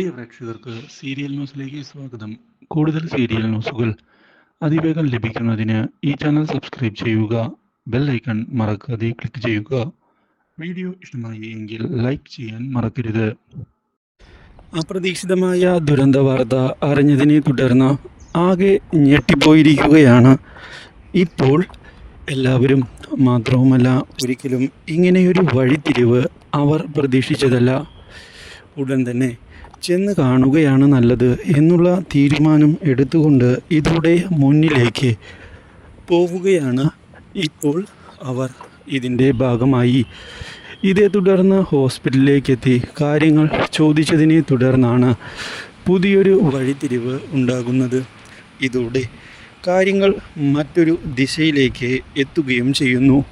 പ്രിയ പ്രേക്ഷകർക്ക് സീരിയൽ ന്യൂസിലേക്ക് സ്വാഗതം. കൂടുതൽ സീരിയൽ ന്യൂസുകൾ അതിവേഗം ലഭിക്കുന്നതിന് ഈ ചാനൽ സബ്സ്ക്രൈബ് ചെയ്യുക ബെൽ ഐക്കൺ മറക്കാതെ ക്ലിക്ക് ചെയ്യുക. വീഡിയോ ഇഷ്ടമായി എങ്കിൽ ലൈക്ക് ചെയ്യാൻ മറക്കരുത്. അപ്രതീക്ഷിതമായ ദുരന്ത വാർത്ത അറിഞ്ഞതിനെ തുടർന്ന് ആകെ ഞെട്ടിപ്പോയിരിക്കുകയാണ്. ഇപ്പോൾ എല്ലാവരും മാത്രവുമല്ല ഒരിക്കലും ഇങ്ങനെയൊരു വഴിത്തിരിവ് അവർ പ്രതീക്ഷിച്ചതല്ല. ഉടൻ തന്നെ ചെന്ന് കാണുകയാണ് നല്ലത് എന്നുള്ള തീരുമാനം എടുത്തുകൊണ്ട് ഇതിലൂടെ മുന്നിലേക്ക് പോവുകയാണ് ഇപ്പോൾ അവർ ഇതിന്റെ ഭാഗമായി. ഇതേ തുടർന്ന് ഹോസ്പിറ്റലിലേക്കെത്തി കാര്യങ്ങൾ ചോദിച്ചതിനെ തുടർന്നാണ് പുതിയൊരു വഴിത്തിരിവ് ഉണ്ടാകുന്നത്. ഇതോടെ കാര്യങ്ങൾ മറ്റൊരു ദിശയിലേക്ക് എത്തുകയും ചെയ്യുന്നു.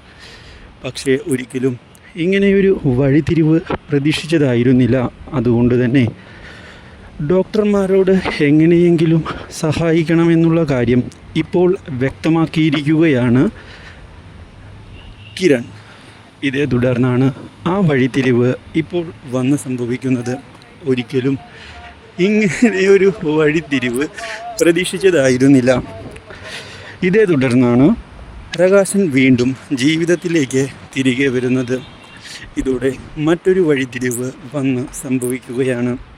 പക്ഷേ ഒരിക്കലും ഇങ്ങനെയൊരു വഴിത്തിരിവ് പ്രതീക്ഷിച്ചതായിരുന്നില്ല. അതുകൊണ്ട് തന്നെ ഡോക്ടർമാരോട് എങ്ങനെയെങ്കിലും സഹായിക്കണമെന്നുള്ള കാര്യം ഇപ്പോൾ വ്യക്തമാക്കിയിരിക്കുകയാണ് കിരൺ. ഇതേ തുടർന്നാണ് ആ വഴിത്തിരിവ് ഇപ്പോൾ വന്ന് സംഭവിക്കുന്നത്. ഒരിക്കലും ഇങ്ങനെയൊരു വഴിത്തിരിവ് പ്രതീക്ഷിച്ചതായിരുന്നില്ല. ഇതേ തുടർന്നാണ് പ്രകാശൻ വീണ്ടും ജീവിതത്തിലേക്ക് തിരികെ വരുന്നത്. ഇതോടെ മറ്റൊരു വഴിത്തിരിവ് വന്ന് സംഭവിക്കുകയാണ്.